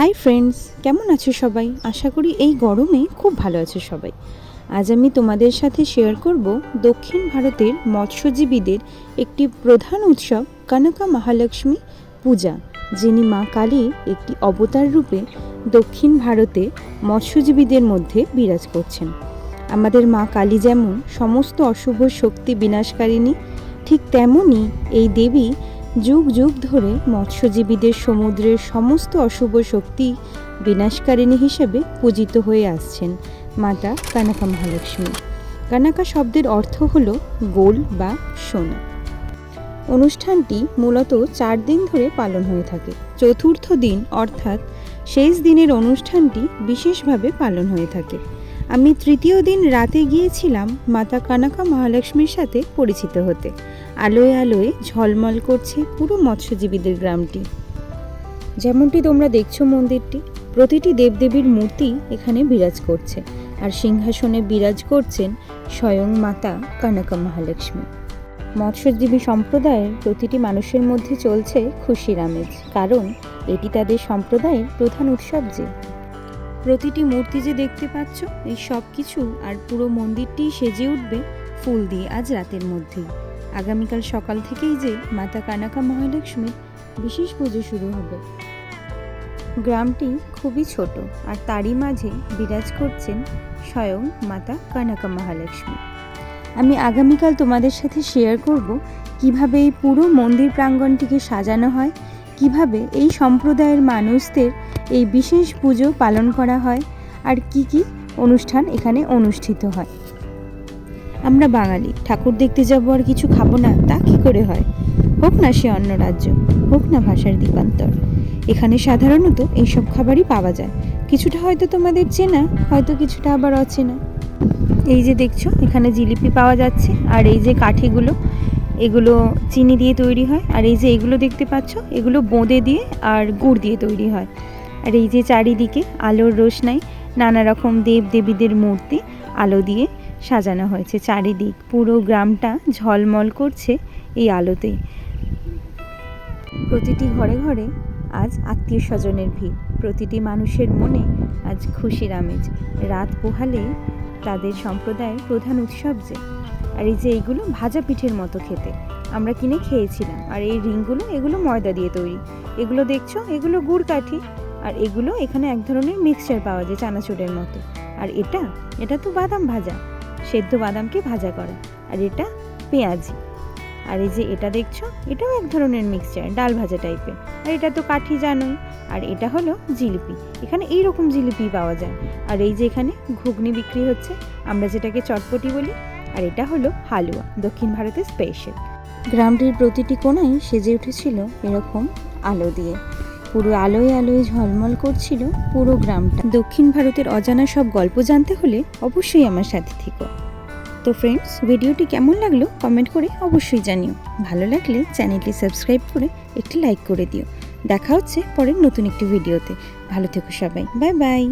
Hi friends, কেমন আছো সবাই? আশা করি এই গরমে খুব ভালো আছো সবাই। আজ আমি তোমাদের সাথে শেয়ার করব দক্ষিণ ভারতের মৎস্যজীবীদের একটি প্রধান উৎসব কানকা মহালক্ষ্মী পূজা, যিনি মা কালীর একটি অবতার রূপে দক্ষিণ ভারতে মৎস্যজীবীদের মধ্যে বিরাজ করছেন। আমাদের মা কালী যেমন সমস্ত অশুভ শক্তি বিনাশকারিণী, ঠিক তেমনই এই দেবী যুগ যুগ ধরে মৎস্যজীবীদের সমুদ্রের সমস্ত অশুভ শক্তি বিনাশকারিণী হিসেবে পূজিত হয়ে আসছেন মাতা কানাকা মহালক্ষ্মী। কানাকা শব্দের অর্থ হল গোল বা সোনা। অনুষ্ঠানটি মূলত চার দিন ধরে পালন হয়ে থাকে। চতুর্থ দিন অর্থাৎ শেষ দিনের অনুষ্ঠানটি বিশেষভাবে পালন হয়ে থাকে। আমি তৃতীয় দিন রাতে গিয়েছিলাম মাতা কানাকা মহালক্ষ্মীর সাথে পরিচিত হতে। আলোয় আলোয় ঝলমল করছে পুরো মৎস্যজীবীদের গ্রামটি। যেমনটি তোমরা দেখছ মন্দিরটি, প্রতিটি দেবদেবীর মূর্তি এখানে বিরাজ করছে আর সিংহাসনে বিরাজ করছেন স্বয়ং মাতা কানাকা মহালক্ষ্মী। মৎস্যজীবী সম্প্রদায়ের প্রতিটি মানুষের মধ্যে চলছে খুশির আমেজ, কারণ এটি তাদের সম্প্রদায়ের প্রধান উৎসব যে। প্রতিটি মূর্তি যে দেখতে পাচ্ছ, এই সব কিছু আর পুরো মন্দিরটি সেজে উঠবে ফুল দিয়ে আজ রাতের মধ্যেই। আগামীকাল সকাল থেকেই যে মাতা কানাকা মহালক্ষ্মীর বিশেষ পুজো শুরু হবে। গ্রামটি খুবই ছোট আর তারই মাঝে বিরাজ করছেন স্বয়ং মাতা কানাকা মহালক্ষ্মী। আমি আগামীকাল তোমাদের সাথে শেয়ার করব কীভাবে এই পুরো মন্দির প্রাঙ্গণটিকে সাজানো হয়, কীভাবে এই সম্প্রদায়ের মানুষদের এই বিশেষ পুজো পালন করা হয় আর কি কি অনুষ্ঠান এখানে অনুষ্ঠিত হয়? আমরা বাঙালি, ঠাকুর দেখতে যাব আর কিছু খাব না, তা কি করে হয়? হোক না সে অন্য রাজ্য, হোক না ভাষার দ্বীপান্তর এখানে সাধারণত এইসব খাবারই পাওয়া যায়। কিছুটা হয়তো তোমাদের চেনা, হয়তো কিছুটা আবার অচেনা। এই যে দেখছ, এখানে জিলিপি পাওয়া যাচ্ছে আর এই যে কাঠিগুলো, এগুলো চিনি দিয়ে তৈরি হয়। আর এই যে এগুলো দেখতে পাচ্ছ, এগুলো বোঁদে দিয়ে আর গুড় দিয়ে তৈরি হয়। আর এই যে চারিদিকে আলোর রোশনাই নানা রকম দেব দেবীদের মূর্তি, আলো দিয়ে সাজানো হয়েছে। চারিদিক পুরো গ্রামটা ঝলমল করছে এই আলোতে। প্রতিটি ঘরে ঘরে আজ আত্মীয় স্বজনের ভিড়। প্রতিটি মানুষের মনে আজ খুশির আমেজ। রাত পোহালে তাদের সম্প্রদায়ের প্রধান উৎসব যে। আর এই যে এইগুলো ভাজা পিঠের মতো খেতে। আমরা কিনে খেয়েছিলাম। আর এই রিংগুলো এগুলো ময়দা দিয়ে তৈরি। এগুলো দেখছ? এগুলো গুড় কাঠি আর এগুলো এখানে এক ধরনের মিক্সচার পাওয়া যায় চানাচুরের মতো। আর এটা এটা তো বাদাম ভাজা, সেদ্ধ বাদামকে ভাজা করা। আর এটা পেঁয়াজি। আর এই যে এটা দেখছ, এটাও এক ধরনের মিক্সচার ডাল ভাজা টাইপের আর এটা তো কাঠি জানোই। আর এটা হলো জিলিপি। এখানে এই রকম জিলিপি পাওয়া যায়। আর এই যে এখানে ঘুগনি বিক্রি হচ্ছে, আমরা যেটাকে চটপটি বলি, আর এটা হলো হালুয়া, দক্ষিণ ভারতের স্পেশাল গ্রামটির প্রতিটি কোণায় সেজে উঠেছিল এরকম আলো দিয়ে। পুরো আলোয় আলোয় ঝলমল করছিল পুরো গ্রামটা। দক্ষিণ ভারতের অজানা সব গল্প জানতে হলে অবশ্যই আমার সাথে থেকো। তো ফ্রেন্ডস ভিডিওটি কেমন লাগল কমেন্ট করে অবশ্যই জানিও। ভালো লাগলে চ্যানেলটি সাবস্ক্রাইব করে একটি লাইক করে দিও। দেখা হচ্ছে পরের নতুন একটি ভিডিওতে ভালো থেকো সবাই। Bye bye